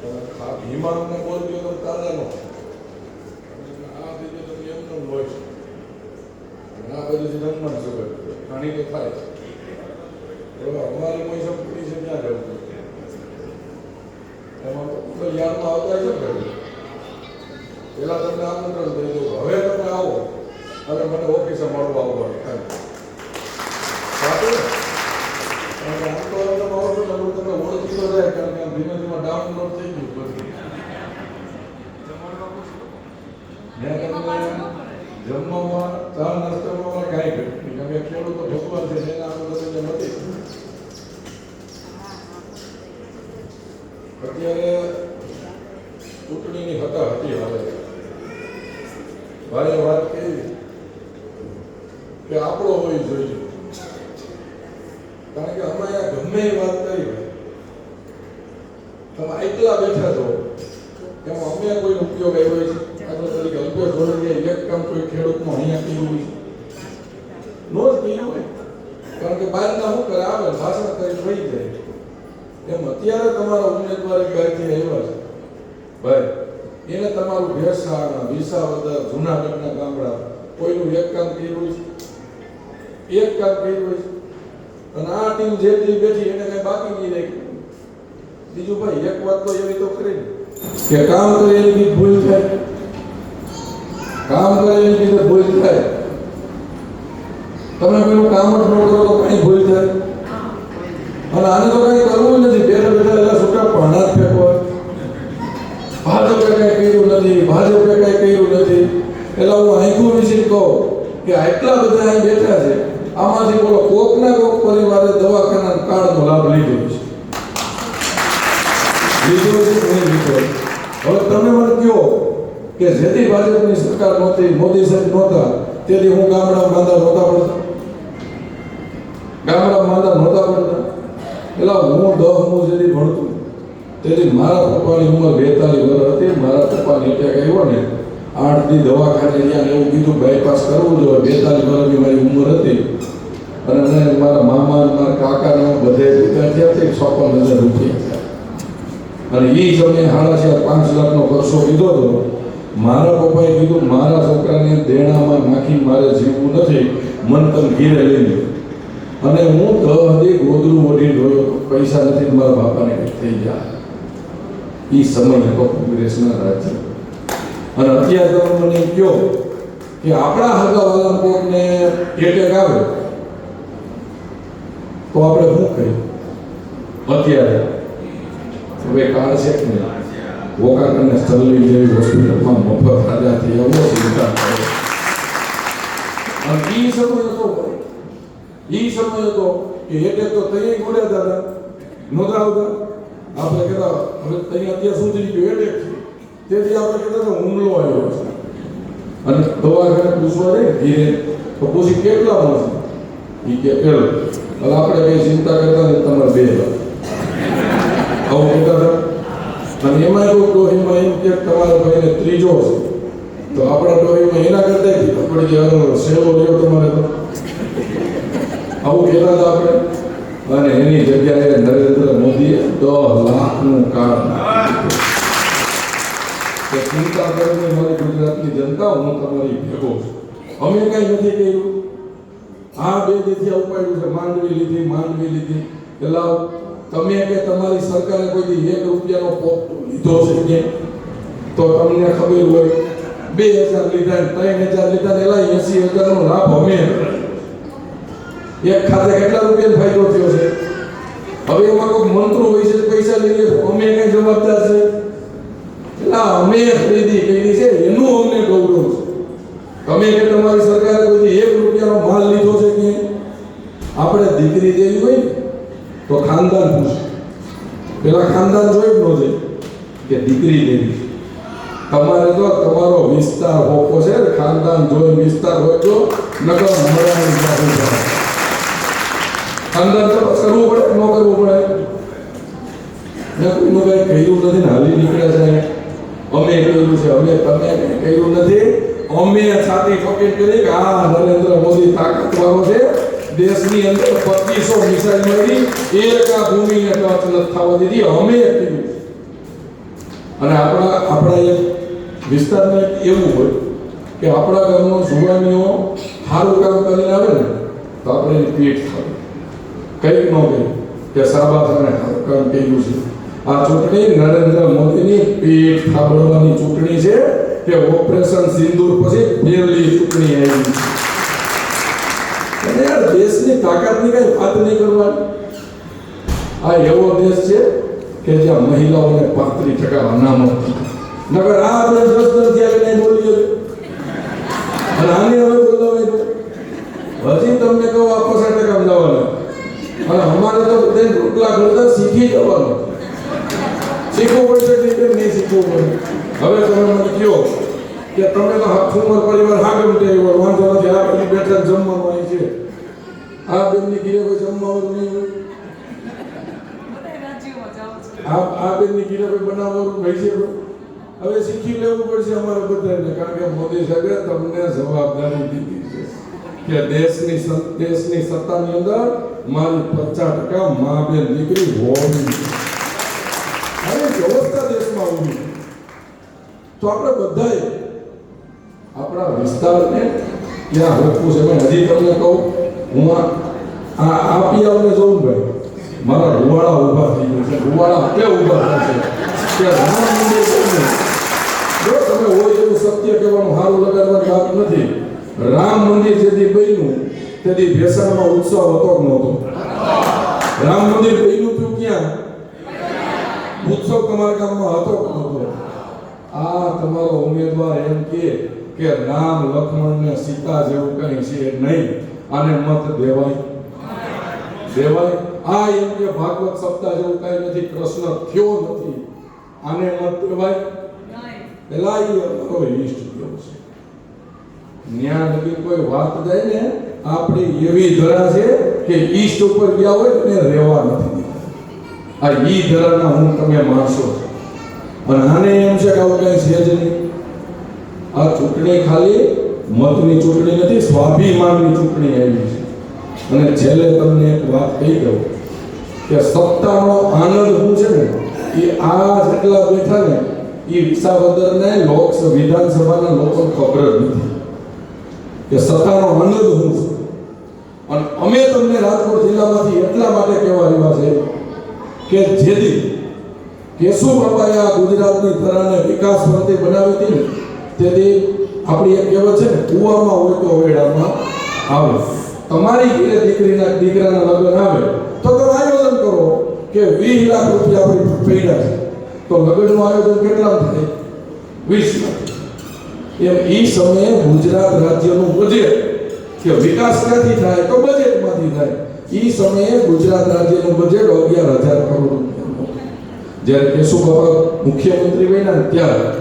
આ ભીમાને બોલ દો તો તાજા નો. આ રીતે તમે એમ હોય છે. આ બધું જન્મ સુગર પાણી તો થાય છે. અમારી કોઈ છે ત્યાં જવું એમાં તો યાદમાં આવતા છે પેલા તમને આમંત્રણ થઈ દઉં. હવે તમે આવો. અને મને ઓફિસે મળવા આવવાનું એમ. સાચું ને? કારણ કે આમ તો હવે તમે આવો છો ને એટલે તમને ઓળખી તો જાય કારણ કે આમ ધીમે ધીમે ડાઉનલોડ થઈ ગયું બધું મેં તમને જમવામાં ચા નાસ્તામાં કાંઈ કર્યું કારણ કે ખેડૂતો ભગવાન છે, જેના આપણે તમને નથી. અત્યારે ચૂંટણીની હતા હતી હવે ભારે વાત કહી કે આપણો હોય જોઈએ કારણ કે અમે અહીંયા ગમે એ વાત કરી તમે એકલા બેઠા છો. એમાં અમે કોઈ ઉપયોગ આવ્યો છે? અથવા તરીકે અલ્પેશ એક કામ કોઈ ખેડૂતનું અહીંયા પીવું નો જ પીવું કારણ કે બહારના શું કરે? આવે, ભાષણ કરી વહી જાય. એમ અત્યારે તમારા ઉમેદવાર ગાયથી આવ્યા છે. ભાઈ, એને તમારું ભેસાણા, વિસાવદર, જુનાગઢના ગામડા કોઈનું એક કામ કર્યું છે? એક કામ કર્યું છે. અને આ ટીમ જેટલી બેઠી એને કઈ બાકી નહીં રાખ્યું. બીજું ભાઈ, એક વાત તો એવી તો કરી કે કામ તો એની ભૂલ થાય. કામ કરે એની રીતે ભૂલ થાય. તમે પેલું કામ જ ન કરો તો કઈ ભૂલ થાય. અને આને તો કઈ કરવું નથી. બેઠા બેઠા એલા છૂટા પાણા જ ફેંકવા. ભાજપે કઈ કર્યું નથી. ભાજપે કઈ કર્યું નથી. એટલે હું આંખું વિશે કહું કે આટલા બધા અહીં બેઠા છે, આમાંથી બોલો, કોકના કોક પરિવારે દવાખાના કાર્ડનો લાભ લીધો છે. લીધો છે હવે તમે મને કહો કે જેથી ભાજપની સરકાર નહોતી મોદી સાહેબ નહોતા, તેથી હું ગામડામાં માંદા નહોતા પડતા ગામડામાં માંદા નહોતા પડતા એટલે હું દહમું જેથી ભણતો. તેથી મારા પપ્પાની ઉંમર બેતાલીસ વર્ષ હતી, મારા પપ્પાની અટેક આવ્યો ને આઠ દી દવાખાને ગયા એવું કીધું બાયપાસ કરવું જોઈએ. બેતાલીસ વર્ષની મારી ઉંમર હતી. અને મને મારા મામા મારા કાકાને બધે ભેગા થયા તે છપ્પન હજાર રૂપિયા. અને એ સમયે સાડા ચાર, પાંચ લાખનો ખર્ચો કીધો હતો. મારા પપ્પાએ કીધું, મારા છોકરાને દેણામાં નાખી મારે જીવવું નથી. મન તમ ઘીરે લઈ અને હું દહ હદી ગોદરું ઓઢી જોયો પૈસા નથી મારા બાપાને કંઈક થઈ ગયા. એ સમય હતો કોંગ્રેસના રાજ્ય. અને અત્યારે તમે મને કહો કે આપણા હગાવાલા કોકને એટેક આવે, તો આપણે શું કહ્યું અત્યારે. હવે કાળ છે કે નહીં? વોકાકરને સ્થળની જેવી હોસ્પિટલમાં મફત રાજાથી એવો ચિંતા કરે અને એ સમય હતો એ સમય હતો કે એટલે તો તૈયાર ગોળ્યા દાદા નહોતા આવતા. આપણે કહેતા, હવે ત્યાં અત્યારે સુધી ગયો? એટલે તેથી આપણે કહેતા હતા, હુમલો આવ્યો છે. અને દવાખાને પૂછવા જાય ધીરે તો પૂછી કેટલા મળશે એ કે પેલો હવે આપણે બે ચિંતા કરતા ને તમારે બે. લાખ આવું કહેતા હતા. અને એમાં એવું ડોહીમાં એમ કે તમારા ભાઈને ત્રીજો છે તો આપણા ડોહીમાં એના કરતા આપણે જે અરુણ સેવો રહ્યો તમારે તો. આવું કહેતા હતા આપણે. અને એની જગ્યાએ નરેન્દ્ર મોદીએ દસ લાખનું કાર્ડ નાખ્યું. કે ચિંતા કરીને મારી ગુજરાતની જનતા, હું તમારી ભેગો છું. અમે કઈ નથી કર્યું. આ બે દીથી ઉપાડ્યું છે, માંડવી લીધી માંડવી લીધી. પેલા તમે કે તમારી સરકારે કોઈ એક રૂપિયાનો પોપ લીધો છે કે? તો તમને ખબર હોય, બે હજાર લીધા ત્રણ હજાર લીધા એલા એસી હજારનો લાભ અમે એક ખાતે કેટલા રૂપિયાનો ફાયદો થયો છે? હવે એમાં કોઈ મંત્રો હોય છે, પૈસા લઈએ અમે કઈ જવાબદાર છે? એટલે અમે ખરીદી કરી છે, એનું અમને ગૌરવ છે. તમે કે તમારી સરકારે કોઈ એક રૂપિયાનો માલ લીધો છે કે? આપણે દીકરી દેવી હોય ને તો ખાનદાન પૂછે પેલા ખાનદાન જોઈ નો જાય કે દીકરી લેવી. તમારે તો તમારો વિસ્તાર હોકો છે ને ખાનદાન જોઈ વિસ્તાર હોય તો નગર મળવાની છે ખાનદાન તો કરવું પડે ન કરવું પડે? ને કોઈનું કઈ કહ્યું નથી ને હાલી નીકળ્યા છે. અમે કહ્યું છે, અમે તમે કહ્યું નથી. અમે છાતી ફકીર કરી કે આ નરેન્દ્ર મોદી તાકાત વાળો છે. દેશની અંદર પચીસો મિસાઇલ મળી એક ભૂમિને ટચ થવા દીધી. અમે કીધું અને આપણા આપણા એક વિસ્તારમાં એવું હોય કે આપણા ગામનો જુવાનીઓ સારું કામ કરીને આવે ને, તો આપણે પીઠ થાય કંઈક ન કહે કે સાબા તમે સારું કામ કર્યું છે. આ ચૂંટણી નરેન્દ્ર મોદીની પીઠ થાબડવાની ચૂંટણી છે કે ઓપરેશન સિંદૂર પછી પહેલી ચૂંટણી આવી છે. દેશની તાકાતની કઈ વાત નહીં કરવાની? આ એવો દેશ છે કે જ્યાં મહિલાઓને પાંત્રીસ ટકા અનામત નગર આ આપણે દસ દસ ત્યાં કઈ બોલીએ અને આની હવે બોલાવાય હજી તમને કહું આ પચાસ ટકા જવાના અને અમારે તો બધાને રોટલા ઘડતા શીખી જવાનું. શીખવું પડશે કે કેમ નહીં શીખવું પડે? હવે તમે મને કહો કે તમે તો ફુમર પરિવાર હાગમ ટેવર વાંધો નથી, આ બધી બેઠક જમવાનું. અહીં છે આ બેનની ઘીરે કોઈ જમવાનું આ આ બેનની ઘીરે કોઈ બનાવવાનું હોય હવે શીખી લેવું પડશે અમારે બધાને, કારણ કે મોદી સાહેબે તમને જવાબદારી દીધી છે કે દેશની દેશની સત્તાની અંદર મારી પચાસ ટકા મા બેન દીકરી હોવી હવે વ્યવસ્થા દેશમાં હોવી તો આપણે બધાએ આપણા વિસ્તારને ક્યાં રોકવું છે? હજી તમને કહું હું આ આ પિયાવને જોઉં ભાઈ. મારા રૂવાડા ઊભા થઈ ગયા છે. રૂવાડા એટલે ઊભા થશે કે રામ મંદિર. જો તમે હોય એવું સત્ય કહેવાનું સારું લગાડવાની વાત નથી. રામ મંદિર જેથી બન્યું, તેથી ભેસાણમાં ઉત્સવ હતો નહોતો. રામ મંદિર બન્યું હતું ક્યાં? ઉત્સવ તમારા હતો કે નહોતો? આ તમારો ઉમેદવાર એમ કે કે રામ, લક્ષ્મણ ને સીતા જેવું કઈ છે નહીં. આને મત દેવાય? દેવાય? આ એમ ભાગવત સપ્તાહ જેવું કઈ નથી કૃષ્ણ થયો નથી. આને મત દેવાય? પેલા એ અમારો ઈષ્ટ દેવ છે. ન્યા લગી કોઈ વાત જાય ને, આપણી એવી ધરા છે કે ઈષ્ટ ઉપર ગયા હોય ને રહેવા નથી આ ઈ ધરાના હું તમે માણસો પણ આને એમ છે કે આવું કઈ છે જ નહીં. આ ચૂંટણી ખાલી મતની ચૂંટણી નથી, સ્વાભિમાનની ચૂંટણી આવી છે. અને છેલ્લે તમને એક વાત કહી દઉં કે સત્તાનો આનંદ શું છે ને? એ આ જેટલા બેઠા ને, એ વિસાવદરને લોક વિધાનસભાના લોકો ખબર જ નથી કે સત્તાનો આનંદ શું છે. અને અમે તમને રાજકોટ જિલ્લામાંથી એટલા માટે કહેવા આવ્યા છે કે જેથી કેશુ બાપાએ આ ગુજરાતની તરાને વિકાસ મંત્રી બનાવી હતી ને તેથી આપણી એક કહેવત છે ને, કુવામાં હોય તો વેડામાં આવે. તમારી ઘરે દીકરીના, દીકરાના લગ્ન આવે, તો તમે આયોજન કરો કે વીસ લાખ રૂપિયા આપણી પૈડા છે. તો લગ્નનું આયોજન કેટલા થાય? વીસ લાખ. એમ એ સમયે ગુજરાત રાજ્યનું બજેટ કે વિકાસ ક્યાંથી થાય? તો બજેટમાંથી થાય. એ સમયે ગુજરાત રાજ્યનું બજેટ અગિયાર હજાર કરોડ રૂપિયાનું. જ્યારે કેશુબાબા મુખ્યમંત્રી બન્યા ત્યારે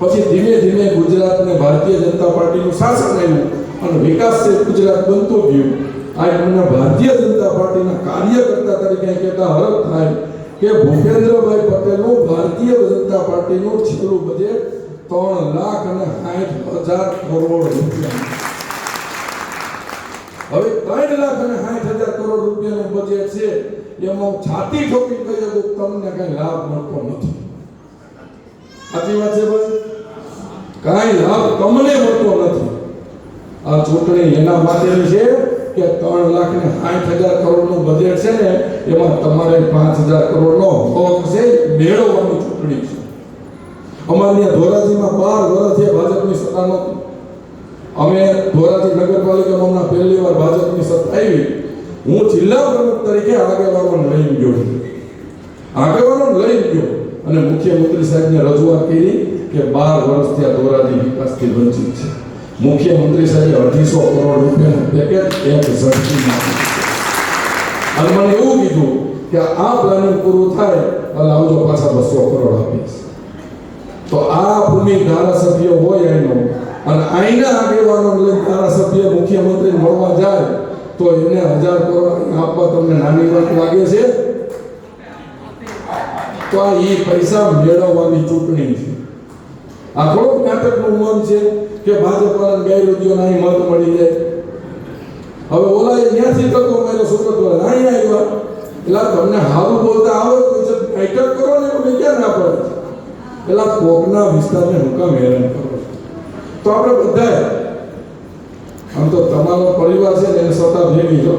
પછી ધીમે ધીમે ગુજરાતને ભારતીય જનતા પાર્ટીનું શાસન આવ્યું અને વિકાસશીલ ગુજરાત બનતું ગયું, આ એમને ભારતીય જનતા પાર્ટીના કાર્યકર્તા તરીકે કહેતા હરખ થાય કે ભૂપેન્દ્રભાઈ પટેલનું ભારતીય જનતા પાર્ટીનું છેલ્લું બજેટ ત્રણ લાખ અને સાઠ હજાર કરોડ રૂપિયા. હવે ત્રણ લાખ અને સાઠ હજાર કરોડ રૂપિયાનું બજેટ છે, એમાં હું છાતી ઠોકી કહી શકું તમને કઈ લાભ મળતો નથી. સાચી વાત છે ભાઈ? કાંઈ લાભ તમને મળતો નથી. આ ચૂંટણી એના માટેની છે કે ત્રણ લાખ ને સાઠ હજાર કરોડનું બજેટ છે ને, એમાં તમારે પાંચ હજાર કરોડનો હક છે મેળવવાની ચૂંટણી છે. અમારે ધોરાજીમાં બાર વર્ષથી ભાજપની સત્તા નહોતી. અમે ધોરાજી નગરપાલિકામાં હમણાં પહેલી વાર ભાજપની સત્તા આવી. હું જિલ્લા પ્રમુખ તરીકે આગેવાનો લઈ ગયો. આગેવાનો લઈ ગયો અને મુખ્યમંત્રી સાહેબને રજૂઆત કરી કે બાર વર્ષ ત્યાં ધોરાજી વિકાસથી વંચિત છે. મુખ્યમંત્રી સાહેબે અઢીસો કરોડ રૂપિયાનું પેકેજ એક ઝડપી અને મને એવું કીધું કે આ પ્લાનિંગ પૂરું થાય એટલે આવજો પાછા બસો કરોડ આપીશ તો આ ભૂમિ ધારાસભ્ય હોય એનો, અને આઈના આગેવાનો ધારાસભ્ય મુખ્યમંત્રી મળવા જાય, તો એને હજાર કરોડ આપવા તમને નાની વાત લાગે છે. તો આ એ પૈસા મેળવવાની ચૂંટણી છે. આ થોડુંક નાટકનું મન છે કે ભાજપ વાળાને ગેરરીતિઓના અહીં મત મળી જાય. હવે ઓલા એ ત્યાંથી તકો માર્યો સુરત વાળા અહીં આવ્યા. એટલે તમને હારું બોલતા આવડે તો નાટક કરો ને એવું ક્યાં ના પડે. પેલા કોકના વિસ્તારને હુકમ હેરાન કરો તો આપણે બધાએ, આમ તો તમારો પરિવાર છે ને એને સત્તા ભેગી જો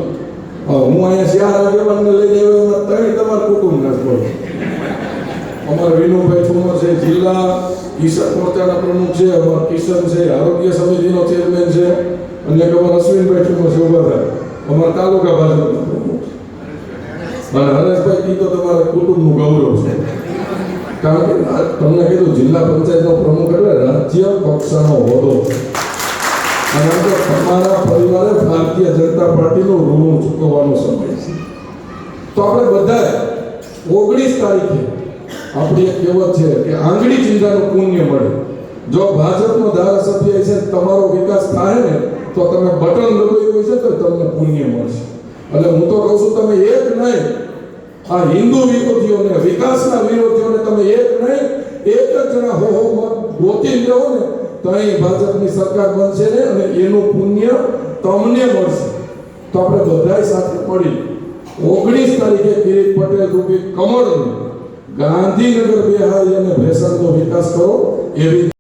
હું અહીંયા ચાર આગેવાનને લઈ આવ્યો એમાં ત્રણ તમારા કુટુંબના જ બોલો અમારા વિનુભાઈ ઠુમર છે, જિલ્લા કિશન મોરચાના પ્રમુખ છે, અમારા કિશન છે, આરોગ્ય સમિતિનો ચેરમેન છે, અને અમારા અશ્વિનભાઈ ઠુમર છે ઊભા થાય અમારા તાલુકા ભાજપના પ્રમુખ છે. હરેશભાઈ કીધો તમારા કુટુંબનું ગૌરવ છે. કારણ કે તમને કીધું, જિલ્લા પંચાયતનો પ્રમુખ એટલે રાજ્ય કક્ષાનો હોદ્દો. અને તમારા પરિવારે ભારતીય જનતા પાર્ટીનું ઋણ ચૂકવવાનો સમય છે. તો આપણે બધા ઓગણીસ તારીખે આપણી એક કહેવત છે કે આંગળી ચિંતાનું પુણ્ય મળે. જો ભાજપનો ધારાસભ્ય છે, તમારો વિકાસ થાય ને, તો તમે બટન દબાવ્યું છે તો તમને પુણ્ય મળશે. એટલે હું તો કહું છું, તમે એક નહીં. આ હિન્દુ વિરોધીઓને, વિકાસના વિરોધીઓને તમે એક નહીં. એક જ જણા હો હો ગોતી લેવો ને તો અહીં ભાજપની સરકાર બનશે ને અને એનું પુણ્ય તમને મળશે. તો આપણે બધાય સાથે પડી. ઓગણીસ તારીખે કિરીટ પટેલ રૂપી કમળનું ગાંધીનગર બિહારી અને ભેસાણનો વિકાસ કરો એવી